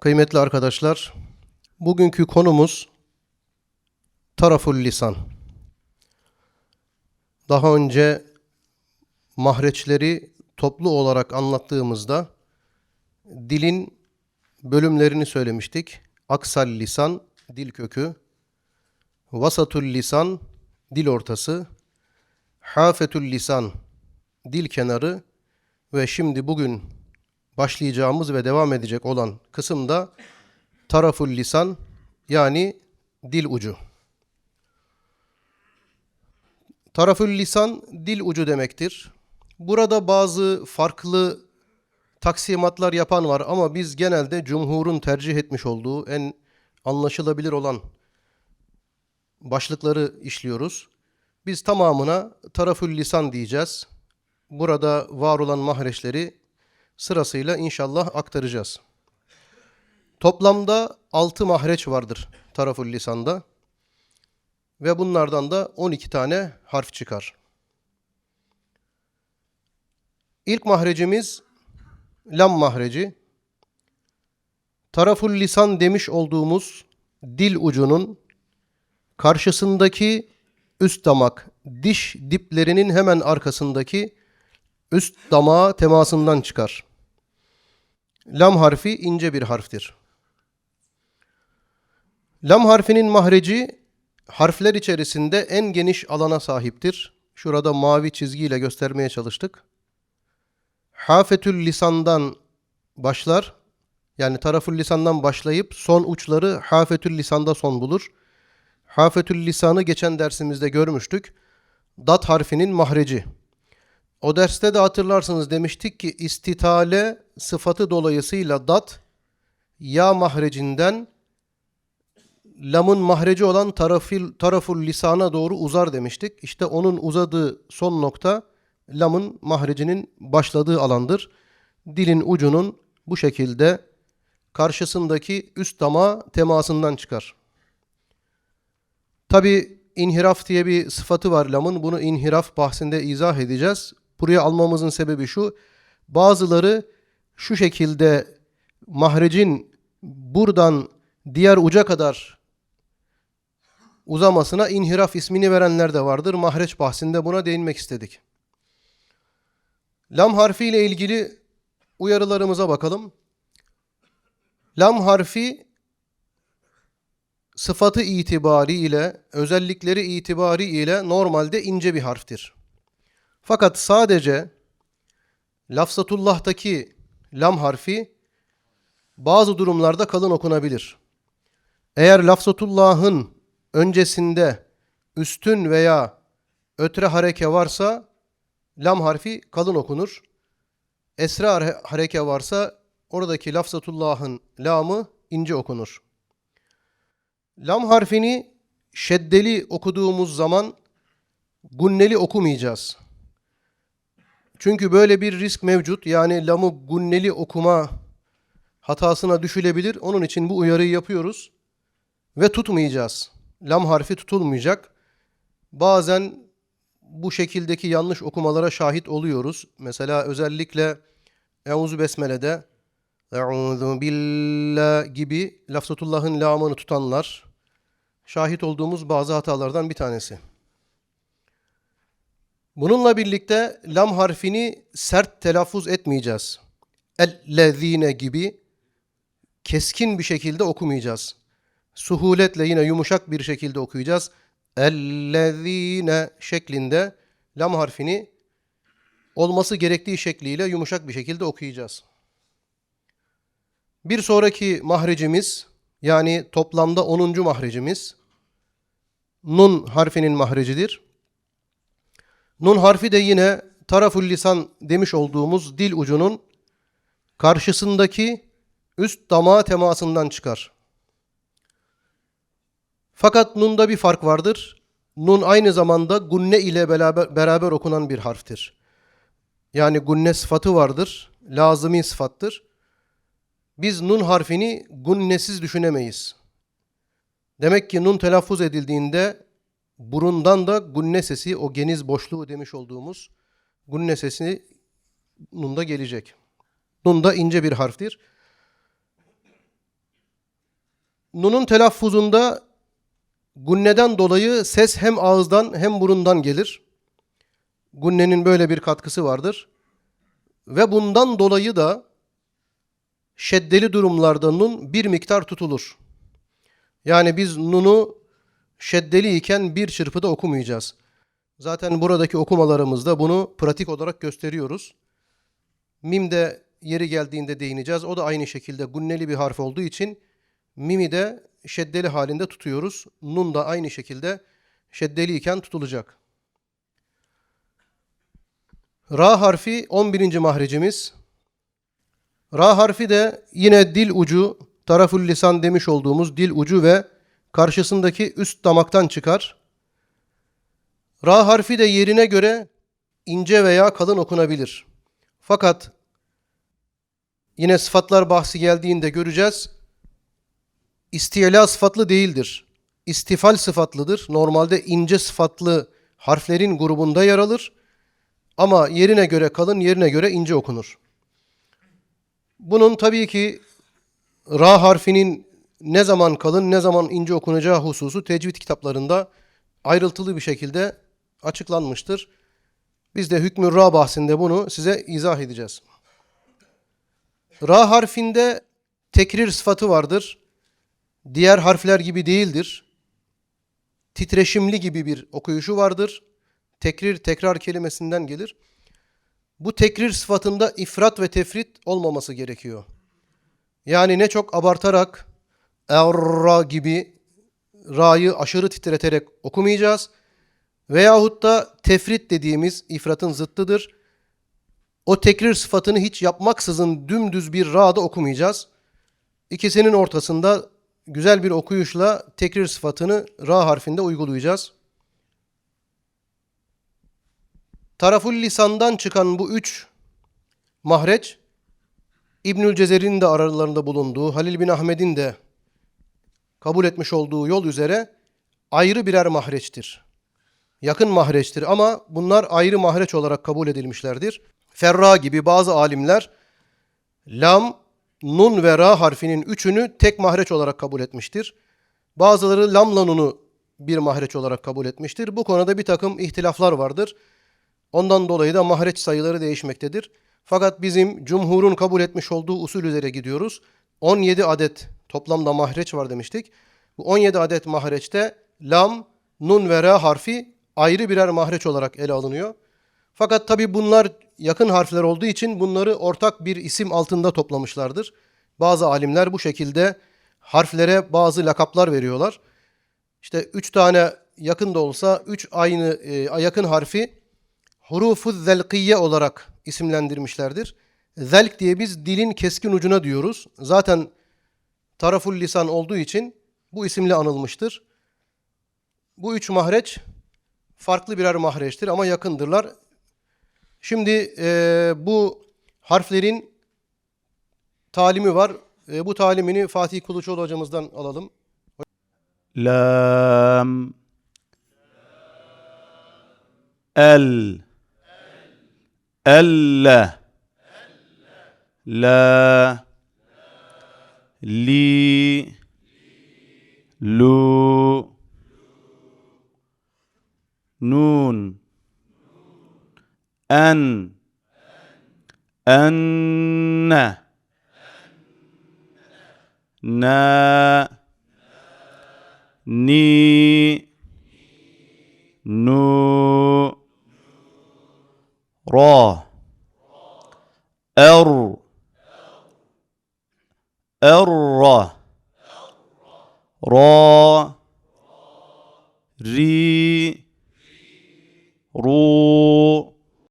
Kıymetli arkadaşlar, bugünkü konumuz taraful lisan. Daha önce mahreçleri toplu olarak anlattığımızda dilin bölümlerini söylemiştik. Aksal lisan, dil kökü, vasatul lisan, dil ortası, hafetul lisan, dil kenarı ve şimdi bugün başlayacağımız ve devam edecek olan kısımda taraful lisan yani dil ucu. Taraful lisan dil ucu demektir. Burada bazı farklı taksimatlar yapan var ama biz genelde cumhurun tercih etmiş olduğu en anlaşılabilir olan başlıkları işliyoruz. Biz tamamına taraful lisan diyeceğiz. Burada var olan mahreçleri sırasıyla inşallah aktaracağız. Toplamda 6 mahreç vardır taraful lisanda ve bunlardan da 12 tane harf çıkar. İlk mahrecimiz lam mahreci. Taraful lisan demiş olduğumuz dil ucunun karşısındaki üst damak, diş diplerinin hemen arkasındaki üst damağa temasından çıkar. Lam harfi ince bir harftir. Lam harfinin mahreci harfler içerisinde en geniş alana sahiptir. Şurada mavi çizgiyle göstermeye çalıştık. Hafetül lisandan başlar. Yani taraful lisandan başlayıp son uçları hafetül lisanda son bulur. Hafetül lisanı geçen dersimizde görmüştük. Dat harfinin mahreci. O derste de hatırlarsınız demiştik ki istitale sıfatı dolayısıyla dat ya mahrecinden lamın mahreci olan tarafil, taraful lisana doğru uzar demiştik. İşte onun uzadığı son nokta lamın mahrecinin başladığı alandır. Dilin ucunun bu şekilde karşısındaki üst dama temasından çıkar. Tabi inhiraf diye bir sıfatı var lamın. Bunu inhiraf bahsinde izah edeceğiz. Buraya almamızın sebebi şu. Bazıları şu şekilde mahrecin buradan diğer uca kadar uzamasına inhiraf ismini verenler de vardır. Mahreç bahsinde buna değinmek istedik. Lam harfi ile ilgili uyarılarımıza bakalım. Lam harfi sıfatı itibariyle, özellikleri itibariyle normalde ince bir harftir. Fakat sadece lafzatullah'taki lam harfi bazı durumlarda kalın okunabilir. Eğer lafzatullah'ın öncesinde üstün veya ötre hareke varsa lam harfi kalın okunur. Esra hareke varsa oradaki lafzatullah'ın lamı ince okunur. Lam harfini şeddeli okuduğumuz zaman gunneli okumayacağız. Çünkü böyle bir risk mevcut. Yani lamı gunneli okuma hatasına düşülebilir. Onun için bu uyarıyı yapıyoruz. Ve tutmayacağız. Lam harfi tutulmayacak. Bazen bu şekildeki yanlış okumalara şahit oluyoruz. Mesela özellikle Euzu Besmele'de Euzu billah gibi lafzatullah'ın lamını tutanlar şahit olduğumuz bazı hatalardan bir tanesi. Bununla birlikte lam harfini sert telaffuz etmeyeceğiz. Ellezine gibi keskin bir şekilde okumayacağız. Suhuletle yine yumuşak bir şekilde okuyacağız. Ellezine şeklinde lam harfini olması gerektiği şekliyle yumuşak bir şekilde okuyacağız. Bir sonraki mahrecimiz yani toplamda 10. mahrecimiz nun harfinin mahrecidir. Nun harfi de yine taraful lisan demiş olduğumuz dil ucunun karşısındaki üst damağa temasından çıkar. Fakat nunda bir fark vardır. Nun aynı zamanda gunne ile beraber, beraber okunan bir harftir. Yani gunne sıfatı vardır. Lazımi sıfattır. Biz nun harfini gunnesiz düşünemeyiz. Demek ki nun telaffuz edildiğinde burundan da gunne sesi, o geniz boşluğu demiş olduğumuz gunne sesi nunda gelecek. Nun da ince bir harftir. Nun'un telaffuzunda gunneden dolayı ses hem ağızdan hem burundan gelir. Gunnenin böyle bir katkısı vardır. Ve bundan dolayı da şeddeli durumlarda nun bir miktar tutulur. Yani biz nunu şeddeli iken bir çırpıda okumayacağız. Zaten buradaki okumalarımızda bunu pratik olarak gösteriyoruz. Mim de yeri geldiğinde değineceğiz. O da aynı şekilde gunneli bir harf olduğu için mimi de şeddeli halinde tutuyoruz. Nun da aynı şekilde şeddeli iken tutulacak. Ra harfi 11. mahrecimiz. Ra harfi de yine dil ucu, taraful lisan demiş olduğumuz dil ucu ve karşısındaki üst damaktan çıkar. Ra harfi de yerine göre ince veya kalın okunabilir. Fakat yine sıfatlar bahsi geldiğinde göreceğiz. İstiyela sıfatlı değildir. İstifal sıfatlıdır. Normalde ince sıfatlı harflerin grubunda yer alır. Ama yerine göre kalın, yerine göre ince okunur. Bunun tabii ki ra harfinin ne zaman kalın, ne zaman ince okunacağı hususu tecvid kitaplarında ayrıntılı bir şekilde açıklanmıştır. Biz de hükmü ra bahsinde bunu size izah edeceğiz. Ra harfinde tekrir sıfatı vardır. Diğer harfler gibi değildir. Titreşimli gibi bir okuyuşu vardır. Tekrir, tekrar kelimesinden gelir. Bu tekrir sıfatında ifrat ve tefrit olmaması gerekiyor. Yani ne çok abartarak erra gibi ra'yı aşırı titreterek okumayacağız. Veyahut da tefrit dediğimiz ifratın zıttıdır. O tekrir sıfatını hiç yapmaksızın dümdüz bir ra'da okumayacağız. İkisinin ortasında güzel bir okuyuşla tekrir sıfatını ra harfinde uygulayacağız. Taraful lisandan çıkan bu üç mahreç İbnül Cezeri'nin de aralarında bulunduğu, Halil bin Ahmet'in de kabul etmiş olduğu yol üzere ayrı birer mahreçtir. Yakın mahreçtir ama bunlar ayrı mahreç olarak kabul edilmişlerdir. Ferra gibi bazı alimler lam, nun ve ra harfinin üçünü tek mahreç olarak kabul etmiştir. Bazıları lamla nunu bir mahreç olarak kabul etmiştir. Bu konuda bir takım ihtilaflar vardır. Ondan dolayı da mahreç sayıları değişmektedir. Fakat bizim cumhurun kabul etmiş olduğu usul üzere gidiyoruz. 17 adet toplamda mahreç var demiştik. Bu 17 adet mahreçte lam, nun ve ra harfi ayrı birer mahreç olarak ele alınıyor. Fakat tabi bunlar yakın harfler olduğu için bunları ortak bir isim altında toplamışlardır. Bazı alimler bu şekilde harflere bazı lakaplar veriyorlar. İşte üç tane yakın da olsa üç aynı e, yakın harfi hurufu zelkiye olarak isimlendirmişlerdir. Zelk diye biz dilin keskin ucuna diyoruz. Zaten taraful lisan olduğu için bu isimle anılmıştır. Bu üç mahreç farklı birer mahreçtir ama yakındırlar. Şimdi e, bu harflerin talimi var. E, bu talimini Fatih Kuluçoğlu hocamızdan alalım. Lam El Elle La لي لو نون أن أن نا ني نو را أر. أر